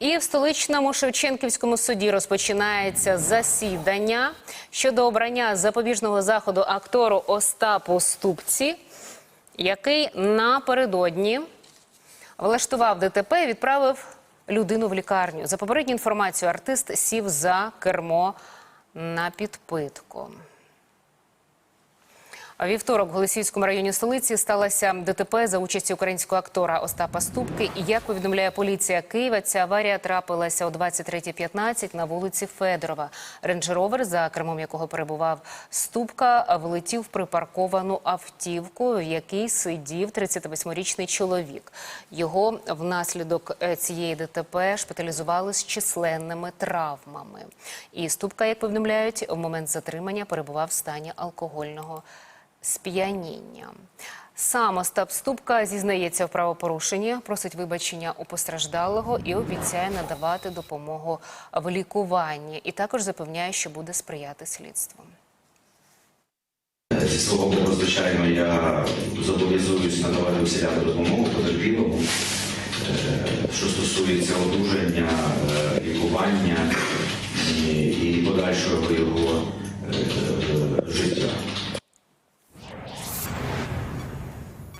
І в столичному Шевченківському суді розпочинається засідання щодо обрання запобіжного заходу актору Остапу Ступці, який напередодні влаштував ДТП і відправив людину в лікарню. За попередню інформацію, артист сів за кермо на підпитку. Вівторок в Голосіївському районі столиці сталося ДТП за участі українського актора Остапа Ступки. І як повідомляє поліція Києва, ця аварія трапилася о 23.15 на вулиці Федорова. Рейндж-ровер, за кермом якого перебував Ступка, влетів в припарковану автівку, в якій сидів 38-річний чоловік. Його внаслідок е, цієї ДТП шпиталізували з численними травмами. І Ступка, як повідомляють, в момент затримання перебував в стані алкогольного сп'яніння. Сам Остап Ступка зізнається в правопорушенні, просить вибачення у постраждалого і обіцяє надавати допомогу в лікуванні. І також запевняє, що буде сприяти слідству. Зі свого боку, звичайно, я зобов'язуюсь надавати всіляку допомогу потерпілому, Е, що стосується одужання, е, лікування і- і подальшого його е.